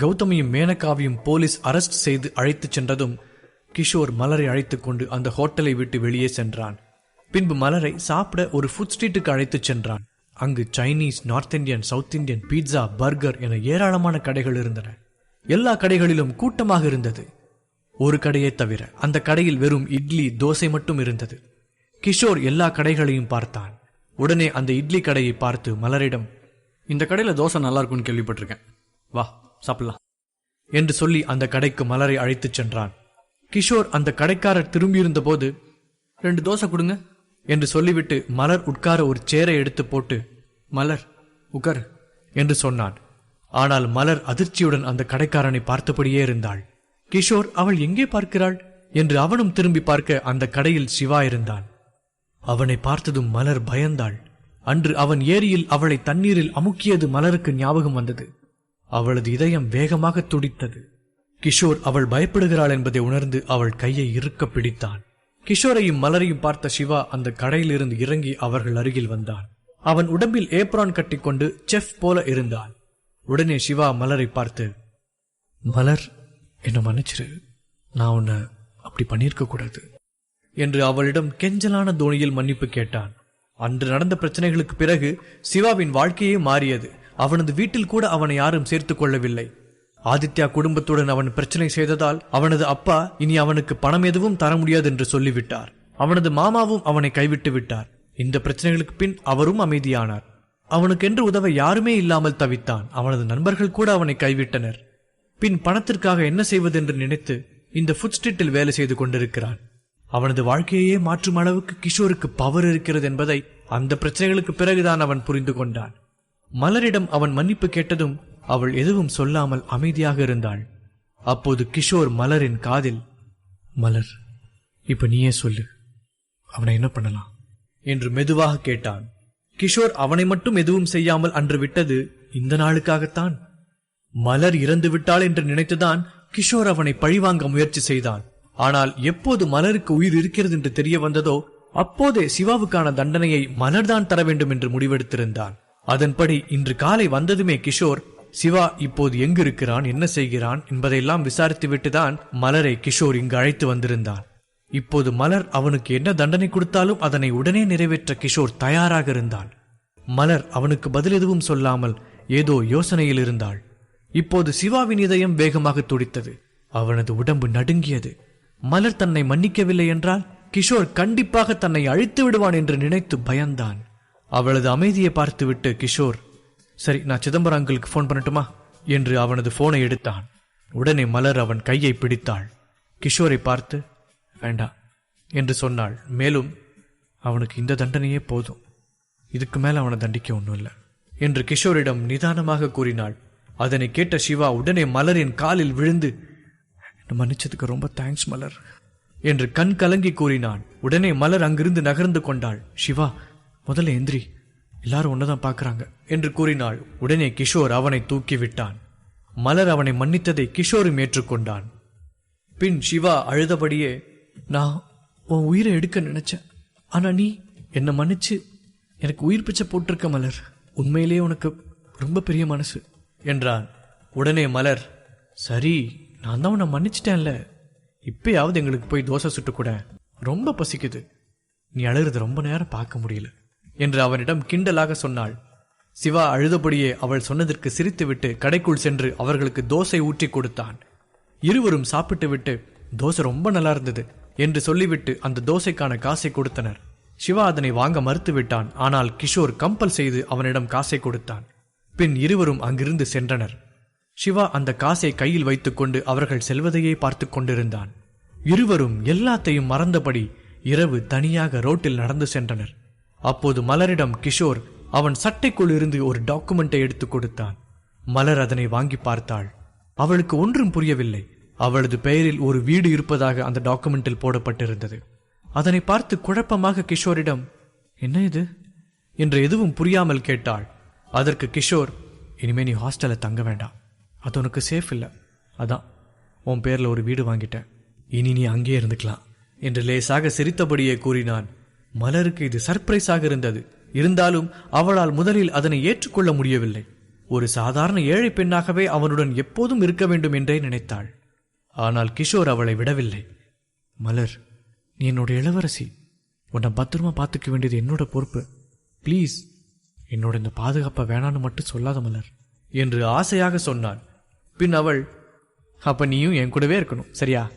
கௌதமியும் மேனகாவையும் police arrest செய்து அழைத்துச் சென்றதும் கிஷோர் மலரை அழைத்துக் கொண்டு அந்த ஹோட்டலை விட்டு வெளியே சென்றான். பின்பு மலரை சாப்பிட ஒரு ஃபுட் ஸ்ட்ரீட்டுக்கு அழைத்துச் சென்றான். அங்கு Chinese north Indian south Indian pizza burger என ஏராளமான கடைகள் இருந்தன. எல்லா கடைகளிலும் கூட்டமாக இருந்தது. ஒரு கடையை தவிர அந்த கடையில் வெறும் இட்லி தோசை மட்டும் இருந்தது. கிஷோர் எல்லா கடைகளையும் பார்த்தான். உடனே அந்த இட்லி கடையை பார்த்து மலரிடம் இந்த கடையில் தோசை நல்லா இருக்கும்னு கேள்விப்பட்டிருக்கேன். வா சாப்பிடலாம். என்று சொல்லி அந்த கடைக்கு மலரை அழைத்துச் சென்றான். கிஷோர் அந்த கடைக்காரர் திரும்பியிருந்த போது ரெண்டு தோசை கொடுங்க என்று சொல்லிவிட்டு மலர் உட்கார ஒரு சேரை எடுத்து போட்டு மலர் உட்காரு என்று சொன்னான். ஆனால் மலர் அதிர்ச்சியுடன் அந்த கடைக்காரனை பார்த்தபடியே இருந்தாள். கிஷோர் அவள் எங்கே பார்க்கிறாள்? என்று அவனும் திரும்பி பார்க்க அந்த கடையில் சிவா இருந்தான். அவனை பார்த்ததும் மலர் பயந்தாள். அன்று அவன் ஏரியில் அவளை தண்ணீரில் அமுக்கியது மலருக்கு ஞாபகம் வந்தது. அவளது இதயம் வேகமாக துடித்தது. கிஷோர் அவள் பயப்படுகிறாள் என்பதை உணர்ந்து அவள் கையை இறுக்க பிடித்தான். கிஷோரையும் மலரையும் பார்த்த சிவா அந்த கடையிலிருந்து இறங்கி அவர்கள் அருகில் வந்தான். அவன் உடம்பில் ஏப்ரான் கட்டிக்கொண்டு செஃப் போல இருந்தான். உடனே சிவா மலரை பார்த்து மலர் என்ன மன்னிச்சிரு. நான் உன்னை அப்படி பண்ணியிருக்க கூடாது. என்று அவளிடம் கெஞ்சலான தோணியில் மன்னிப்பு கேட்டான். அன்று நடந்த பிரச்சனைகளுக்கு பிறகு சிவாவின் வாழ்க்கையே மாறியது. அவனது வீட்டில் கூட அவனை யாரும் சேர்த்து கொள்ளவில்லை. ஆதித்யா குடும்பத்துடன் அவன் பிரச்சனை செய்ததால் அவனது அப்பா இனி அவனுக்கு பணம் எதுவும் தர முடியாது என்று சொல்லிவிட்டார். அவனது மாமாவும் அவனை கைவிட்டு விட்டார். இந்த பிரச்சனைகளுக்கு பின் அவரும் அமைதியானார். அவனுக்கென்று உதவ யாருமே இல்லாமல் தவித்தான். அவனது நண்பர்கள் கூட அவனை கைவிட்டனர். பின் பணத்திற்காக என்ன செய்வதென்று நினைத்து இந்த ஃபுட் ஸ்ட்ரீட்டில் வேலை செய்து கொண்டிருக்கிறான். அவனது வாழ்க்கையே மாற்றும் அளவுக்கு கிஷோருக்கு பவர் இருக்கிறது என்பதை அந்த பிரச்சனைகளுக்கு பிறகுதான் அவன் புரிந்து கொண்டான். மலரிடம் அவன் மன்னிப்பு கேட்டதும் அவள் எதுவும் சொல்லாமல் அமைதியாக இருந்தாள். அப்போது கிஷோர் மலரின் காதில் மலர் இப்ப நீயே சொல்லு. அவனை என்ன பண்ணலாம்? என்று மெதுவாக கேட்டான். கிஷோர் அவனை மட்டும் எதுவும் செய்யாமல் அன்று விட்டது இந்த நாளுக்காகத்தான். மலர் இறந்து விட்டாள் என்று நினைத்துதான் கிஷோர் அவனை பழிவாங்க முயற்சி செய்தான். ஆனால் எப்போது மலருக்கு உயிர் இருக்கிறது என்று தெரிய வந்ததோ அப்போதே சிவாவுக்கான தண்டனையை மலர்தான் தர வேண்டும் என்று முடிவெடுத்திருந்தான். அதன்படி இன்று காலை வந்ததுமே கிஷோர் சிவா இப்போது எங்கிருக்கிறான் என்ன செய்கிறான் என்பதையெல்லாம் விசாரித்துவிட்டுதான் மலரை கிஷோர் இங்கு அழைத்து வந்திருந்தான். இப்போது மலர் அவனுக்கு என்ன தண்டனை கொடுத்தாலும் அதனை உடனே நிறைவேற்ற கிஷோர் தயாராக இருந்தான் மலர் அவனுக்கு பதில் எதுவும் சொல்லாமல் ஏதோ யோசனையில் இருந்தாள். இப்போது சிவாவின் இதயம் வேகமாக துடித்தது. அவனது உடம்பு நடுங்கியது. மலர் தன்னை மன்னிக்கவில்லை என்றால் கிஷோர் கண்டிப்பாக தன்னை அழித்து விடுவான் என்று நினைத்து பயந்தான். அவளது அமைதியை பார்த்துவிட்டு கிஷோர் சரி நான் சிதம்பரம் அங்கிளுக்கு ஃபோன் பண்ணட்டுமா? என்று அவனது போனை எடுத்தான். உடனே மலர் அவன் கையை பிடித்தாள். கிஷோரை பார்த்து வேண்டாம் என்று சொன்னாள். மேலும் அவனுக்கு இந்த தண்டனையே போதும். இதுக்கு மேல் அவனை தண்டிக்க ஒன்றும் இல்லை என்று கிஷோரிடம் நிதானமாக கூறினாள். அதனை கேட்ட சிவா உடனே மலரின் காலில் விழுந்து "என்னை மன்னிச்சதுக்கு ரொம்ப தேங்க்ஸ் மலர் என்று கண் கலங்கி கூறினான். உடனே மலர் அங்கிருந்து நகர்ந்து கொண்டாள். சிவா முதல்ல எந்திரி எல்லாரும் ஒன்னதான் பார்க்குறாங்க என்று கூறினாள். உடனே கிஷோர் அவனை தூக்கி விட்டான். மலர் அவனை மன்னித்ததை கிஷோரும் ஏற்றுக்கொண்டான். பின் சிவா அழுதபடியே நான் உன் உயிரை எடுக்க நினைச்சேன். ஆனா நீ என்னை மன்னிச்சு எனக்கு உயிர் பிச்சை போட்டிருக்க மலர். உண்மையிலேயே உனக்கு ரொம்ப பெரிய மனசு. என்றான். உடனே மலர் சரி நான் தான் உன்னை மன்னிச்சிட்டேன்ல. இப்பயாவது எங்களுக்கு போய் தோசை சுட்டுக்கூட ரொம்ப பசிக்குது. நீ அழுகிறது ரொம்ப நேரம் பார்க்க முடியல. என்று அவனிடம் கிண்டலாக சொன்னாள். சிவா அழுதபடியே அவள் சொன்னதற்கு சிரித்துவிட்டு கடைக்குள் சென்று அவர்களுக்கு தோசை ஊற்றி கொடுத்தான். இருவரும் சாப்பிட்டுவிட்டு தோசை ரொம்ப நல்லா இருந்தது என்று சொல்லிவிட்டு அந்த தோசைக்கான காசை கொடுத்தனர். சிவா அதனை வாங்க மறுத்துவிட்டான். ஆனால் கிஷோர் கம்பல் செய்து அவனிடம் காசை கொடுத்தான். பின் இருவரும் அங்கிருந்து சென்றனர். சிவா அந்த காசை கையில் வைத்துக்கொண்டு அவர்கள் செல்வதையே பார்த்து கொண்டிருந்தான். இருவரும் எல்லாத்தையும் மறந்தபடி இரவு தனியாக ரோட்டில் நடந்து சென்றனர். அப்போது மலரிடம் கிஷோர் அவன் சட்டைக்குள் இருந்து ஒரு டாக்குமெண்ட்டை எடுத்து கொடுத்தான். மலர் அதனை வாங்கி பார்த்தாள். அவளுக்கு ஒன்றும் புரியவில்லை. அவளது பெயரில் ஒரு வீடு இருப்பதாக அந்த டாக்குமெண்டில் போடப்பட்டிருந்தது. அதனை பார்த்து குழப்பமாக கிஷோரிடம் என்ன இது? என்று எதுவும் புரியாமல் கேட்டாள். அதற்கு கிஷோர் இனிமே நீ ஹாஸ்டலில் தங்க வேண்டாம். அது உனக்கு சேஃப் இல்லை. அதான். உன் பேரில் ஒரு வீடு வாங்கிட்டேன். இனி நீ அங்கேயே இருந்துக்கலாம். என்று லேசாக சிரித்தபடியே கூறினான். மலருக்கு இது சர்ப்ரைஸாக இருந்தது. இருந்தாலும் அவளால் முதலில் அதனை ஏற்றுக்கொள்ள முடியவில்லை. ஒரு சாதாரண ஏழை பெண்ணாகவே அவனுடன் எப்போதும் இருக்க வேண்டும் என்றே நினைத்தாள். ஆனால் கிஷோர் அவளை விடவில்லை. மலர் நீ என்னோட இளவரசி. உன்னை பத்திரமா பார்த்துக்க வேண்டியது என்னோட பொறுப்பு. ப்ளீஸ் என்னோட இந்த பாதுகாப்பை வேணான்னு மட்டும் சொல்லாத மலர் என்று ஆசையாக சொன்னான். பின் அவள் அப்ப நீயும் என் கூடவே இருக்கணும் சரியா?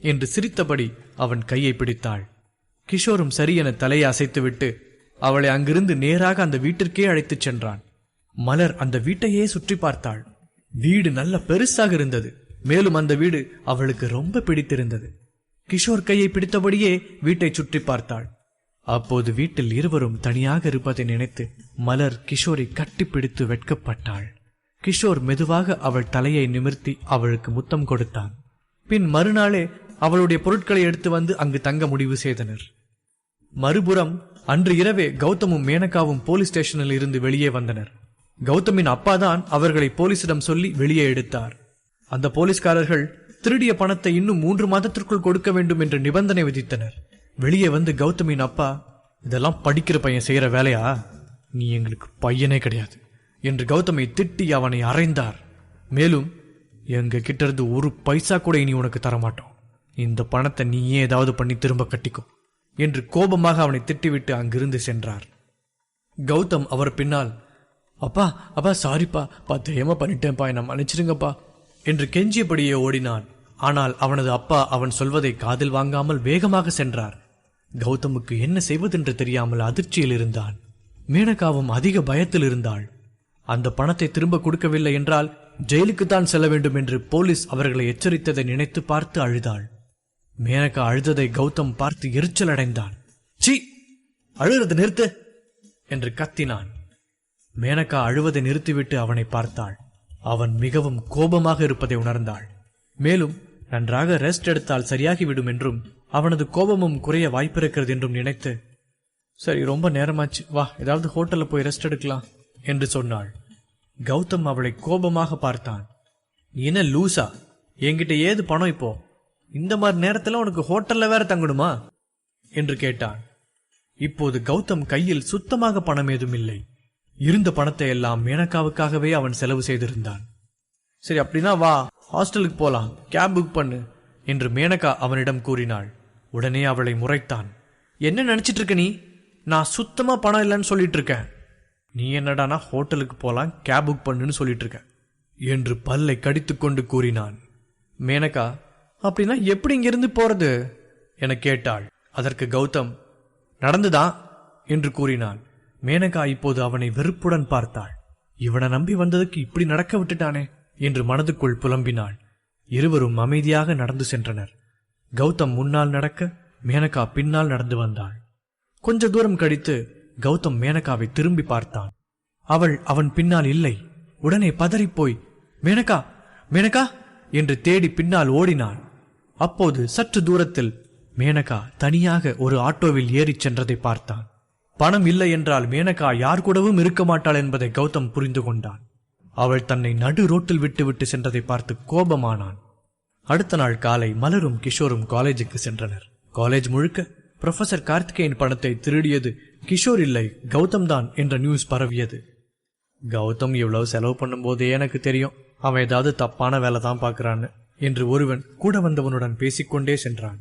என்று சிரித்தபடி அவன் கையை பிடித்தாள். கிஷோரும் சரி என தலையை அசைத்துவிட்டு அவளை அங்கிருந்து நேராக அந்த வீட்டிற்கே அழைத்துச் சென்றான். மலர் அந்த வீட்டையே சுற்றி பார்த்தாள். வீடு நல்ல பெருசாக இருந்தது. மேலும் அந்த வீடு அவளுக்கு ரொம்ப பிடித்திருந்தது. கிஷோர் கையை பிடித்தபடியே வீட்டை சுற்றி பார்த்தாள். அப்போது வீட்டில் இருவரும் தனியாக இருப்பதை நினைத்து மலர் கிஷோரை கட்டிப்பிடித்து வெட்கப்பட்டாள். கிஷோர் மெதுவாக அவள் தலையை நிமிர்த்தி அவளுக்கு முத்தம் கொடுத்தான். பின் மறுநாளே அவளுடைய பொருட்களை எடுத்து வந்து அங்கு தங்க முடிவு செய்தனர். மறுபுறம் அன்று இரவே கௌதமும் மேனகாவும் போலீஸ் ஸ்டேஷனில் இருந்து வெளியே வந்தனர். கௌதமின் அப்பாதான் அவர்களை போலீசிடம் சொல்லி வெளியே எடுத்தார். அந்த போலீஸ்காரர்கள் திருடிய பணத்தை இன்னும் மூன்று மாதத்திற்குள் கொடுக்க வேண்டும் என்று நிபந்தனை விதித்தனர். வெளியே வந்து கௌதமின் அப்பா இதெல்லாம் படிக்கிற பையன் செய்கிற வேலையா? நீ எங்களுக்கு பையனே கிடையாது. என்று கௌதமை திட்டி அவனை அறைந்தார். மேலும் எங்க கிட்ட இருந்து ஒரு பைசா கூட இனி உனக்கு தரமாட்டோம். இந்த பணத்தை நீயே ஏதாவது பண்ணி திரும்ப கட்டிக்கோ. என்று கோபமாக அவனை திட்டிவிட்டு அங்கிருந்து சென்றார். கௌதம் அவர் பின்னால் அப்பா அப்பா சாரிப்பா. பா தெரியாம பண்ணிட்டேன்ப்பா. என்ன மன்னிச்சிருங்கப்பா. என்று கெஞ்சியபடியே ஓடினான். ஆனால் அவனது அப்பா அவன் சொல்வதை காதில் வாங்காமல் வேகமாக சென்றார். கௌதமுக்கு என்ன செய்வதென்று தெரியாமல் அதிர்ச்சியில் இருந்தான். மேனகாவும் அதிக பயத்தில் இருந்தாள். அந்த பணத்தை திரும்ப கொடுக்கவில்லை என்றால் ஜெயிலுக்குத்தான் செல்ல வேண்டும் என்று போலீஸ் அவர்களை எச்சரித்ததை நினைத்து பார்த்து அழுதாள். மேனகா அழுததை கௌதம் பார்த்து எரிச்சல் அடைந்தான். சி அழுகிறது நிறுத்து! என்று கத்தினான். மேனகா அழுவதை நிறுத்திவிட்டு அவனை பார்த்தாள். அவன் மிகவும் கோபமாக இருப்பதை உணர்ந்தாள். மேலும் நன்றாக ரெஸ்ட் எடுத்தால் சரியாகிவிடும் என்றும் அவனது கோபமும் குறைய வாய்ப்பிருக்கிறது என்றும் நினைத்து சரி ரொம்ப நேரமாச்சு. வா ஏதாவது ஹோட்டலில் போய் ரெஸ்ட் எடுக்கலாம் என்று சொன்னாள். கௌதம் அவளை கோபமாக பார்த்தான். என்ன லூசா என்கிட்ட ஏது பணம் இப்போ? இந்த மாதிரி நேரத்தில் உனக்கு ஹோட்டலில் வேற தங்கணுமா? என்று கேட்டான். இப்போது கௌதம் கையில் சுத்தமாக பணம் ஏதும் இல்லை. இருந்த பணத்தை எல்லாம் மேனக்காவுக்காகவே அவன் செலவு செய்திருந்தான். சரி அப்படின்னா வா ஹாஸ்டலுக்கு போலாம். கேப் புக் பண்ணு என்று மேனகா அவனிடம் கூறினாள். உடனே அவளை முறைத்தான். என்ன நினைச்சிட்டு இருக்க நீ? நான் சுத்தமா பணம் இல்லைன்னு சொல்லிட்டு இருக்கேன். நீ என்னடானா ஹோட்டலுக்கு போலாம் கேப் புக் பண்ணுன்னு சொல்லிட்டு இருக்க. என்று பல்லை கடித்துக்கொண்டு கூறினான். மேனகா அப்படின்னா எப்படி இங்கிருந்து போறது? என கேட்டாள். அதற்கு கௌதம் நடந்துதான் என்று கூறினான். மேனகா இப்போது அவனை வெறுப்புடன் பார்த்தாள். இவனை நம்பி வந்ததுக்கு இப்படி நடக்க விட்டுட்டானே? என்று மனதுக்குள் புலம்பினாள். இருவரும் அமைதியாக நடந்து சென்றனர். கௌதம் முன்னால் நடக்க மேனகா பின்னால் நடந்து வந்தாள். கொஞ்ச தூரம் கழித்து கௌதம் மேனகாவை திரும்பி பார்த்தான். அவள் அவன் பின்னால் இல்லை. உடனே பதறிப்போய் மேனகா மேனகா! என்று தேடி பின்னால் ஓடினாள். அப்போது சற்று தூரத்தில் மேனகா தனியாக ஒரு ஆட்டோவில் ஏறிச் சென்றதை பார்த்தான். பணம் இல்லை என்றால் மேனகா யார் கூடவும் இருக்க மாட்டாள் என்பதை கௌதம் புரிந்து கொண்டான். அவள் தன்னை நடு ரோட்டில் விட்டுவிட்டு சென்றதை பார்த்து கோபமானான். அடுத்த நாள் காலை மலரும் கிஷோரும் காலேஜுக்கு சென்றனர். காலேஜ் முழுக்க ப்ரொஃபசர் கார்த்திகேயன் பணத்தை திருடியது கிஷோர் இல்லை கௌதம் தான் என்ற நியூஸ் பரவியது. கௌதம் இவ்வளவு செலவு பண்ணும்போதே எனக்கு தெரியும் அவன் ஏதாவது தப்பான வேலை தான் பார்க்குறான்னு என்று ஒருவன் கூட வந்தவனுடன் பேசிக்கொண்டே சென்றான்.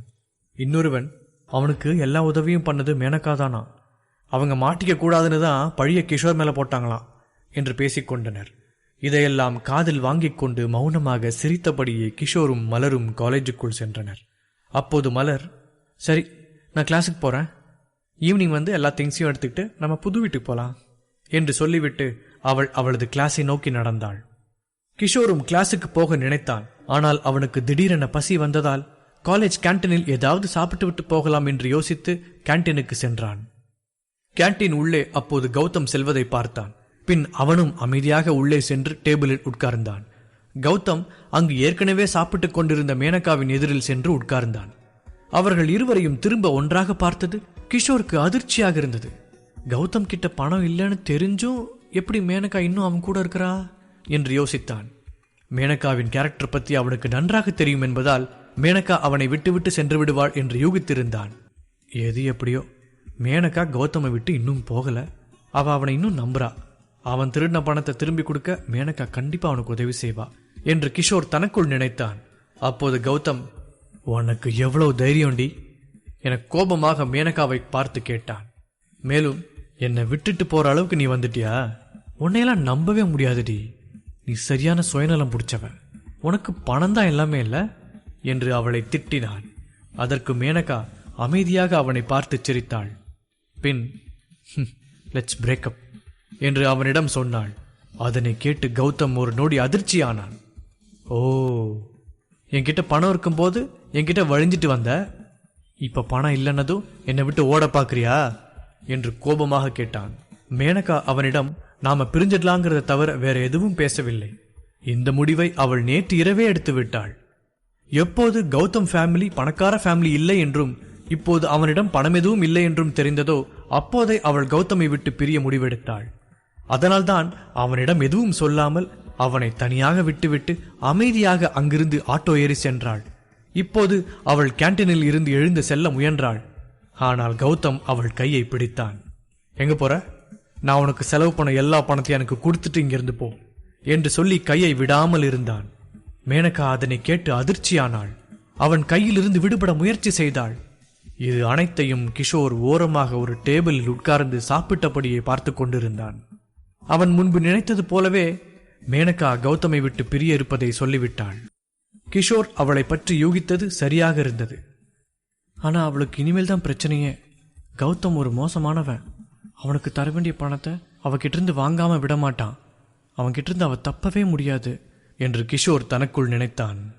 இன்னொருவன் அவனுக்கு எல்லா உதவியும் பண்ணது மேனக்காதானா தானா? அவங்க மாட்டிக்க கூடாதுன்னு தான் பழைய கிஷோர் மேல போட்டாங்களாம் என்று பேசிக்கொண்டனர். இதையெல்லாம் காதில் வாங்கிக் கொண்டு மௌனமாக சிரித்தபடியே கிஷோரும் மலரும் காலேஜுக்குள் சென்றனர். அப்போது மலர் சரி நான் கிளாஸுக்கு போறேன். ஈவினிங் வந்து எல்லா திங்ஸையும் எடுத்துக்கிட்டு நம்ம புது வீட்டுக்கு போலாம் என்று சொல்லிவிட்டு அவள் அவளது கிளாஸை நோக்கி நடந்தாள். கிஷோரும் கிளாஸுக்கு போக நினைத்தான். ஆனால் அவனுக்கு திடீரென பசி வந்ததால் காலேஜ் கேன்டீனில் ஏதாவது சாப்பிட்டு விட்டு போகலாம் என்று யோசித்து கேண்டீனுக்கு சென்றான். கேண்டீன் உள்ளே அப்போது கௌதம் செல்வதை பார்த்தான். பின் அவனும் அமைதியாக உள்ளே சென்று டேபிளில் உட்கார்ந்தான். கௌதம் அங்கு ஏற்கனவே சாப்பிட்டுக் கொண்டிருந்த மேனகாவின் எதிரில் சென்று உட்கார்ந்தான். அவர்கள் இருவரையும் திரும்ப ஒன்றாக பார்த்தது கிஷோருக்கு அதிர்ச்சியாக இருந்தது. கௌதம் கிட்ட பணம் இல்லைன்னு தெரிஞ்சும் எப்படி மேனகா இன்னும் அவன் கூட இருக்கிறா? என்று யோசித்தான். மேனகாவின் கேரக்டர் பற்றி அவனுக்கு நன்றாக தெரியும் என்பதால் மேனகா அவனை விட்டுவிட்டு சென்று விடுவாள் என்று யூகித்திருந்தான். எது எப்படியோ மேனகா கௌதமை விட்டு இன்னும் போகல. அவ அவனை இன்னும் நம்புறா. அவன் திருடின பணத்தை திரும்பி கொடுக்க மேனகா கண்டிப்பா அவனுக்கு உதவி செய்வா என்று கிஷோர் தனக்குள் நினைத்தான். அப்போது கௌதம் உனக்கு எவ்வளவு தைரியம்டி? என கோபமாக மேனகாவை பார்த்து கேட்டான். மேலும் என்னை விட்டுட்டு போற அளவுக்கு நீ வந்துட்டியா? உன்னையெல்லாம் நம்பவே முடியாதுடி. நீ சரியான சுயநலம் பிடிச்சவன். உனக்கு பணம் தான் எல்லாமே இல்ல? என்று அவளை திட்டினான். அதற்கு மேனகா அமைதியாக அவனை பார்த்து சிரித்தாள். பின் லெட்ஸ் பிரேக்கப் என்று அவனிடம் சொன்னாள். அதனை கேட்டு கௌதம் ஒரு நொடி அதிர்ச்சியானான். ஓ என்கிட்ட பணம் இருக்கும்போது என்கிட்ட வழிஞ்சிட்டு வந்த? இப்ப பணம் இல்லைன்னதும் என்னை விட்டு ஓட பாக்குறியா? என்று கோபமாக கேட்டான். மேனகா அவனிடம் நாம பிரிஞ்சிடலாங்கிறத தவிர வேற எதுவும் பேசவில்லை. இந்த முடிவை அவள் நேற்று இரவே எடுத்து விட்டாள். எப்போது கௌதம் ஃபேமிலி பணக்கார ஃபேமிலி இல்லை என்றும் இப்போது அவனிடம் பணம் எதுவும் இல்லை என்றும் தெரிந்ததோ அப்போதே அவள் கௌதமை விட்டு பிரிய முடிவெடுத்தாள். அதனால்தான் அவனிடம் எதுவும் சொல்லாமல் அவனை தனியாக விட்டுவிட்டு அமைதியாக அங்கிருந்து ஆட்டோ ஏறி சென்றாள். இப்போது அவள் கேண்டீனில் இருந்து எழுந்து செல்ல முயன்றாள். ஆனால் கௌதம் அவள் கையை பிடித்தான். எங்க போற? நான் உனக்கு செலவு பண்ண எல்லா பணத்தையும் எனக்கு கொடுத்துட்டு இங்கிருந்து போ என்று சொல்லி கையை விடாமல் இருந்தான். மேனகா அதனை கேட்டு அதிர்ச்சியானாள். அவன் கையிலிருந்து விடுபட முயற்சி செய்தாள். இது அனைத்தையும் கிஷோர் ஓரமாக ஒரு டேபிளில் உட்கார்ந்து சாப்பிட்டபடியே பார்த்து கொண்டிருந்தான். அவன் முன்பு நினைத்தது போலவே மேனகா கௌதமை விட்டு பிரிய இருப்பதை சொல்லிவிட்டாள். கிஷோர் அவளை பற்றி யூகித்தது சரியாக இருந்தது. ஆனா அவளுக்கு இனிமேல் தான் பிரச்சனையே. கௌதம் ஒரு மோசமானவன். அவனுக்கு தர வேண்டிய பணத்தை அவகிட்ட இருந்து வாங்காம விடமாட்டான். அவன்கிட்ட இருந்து அவ தப்பவே முடியாது என்று கிஷோர் தனக்குள் நினைத்தான்.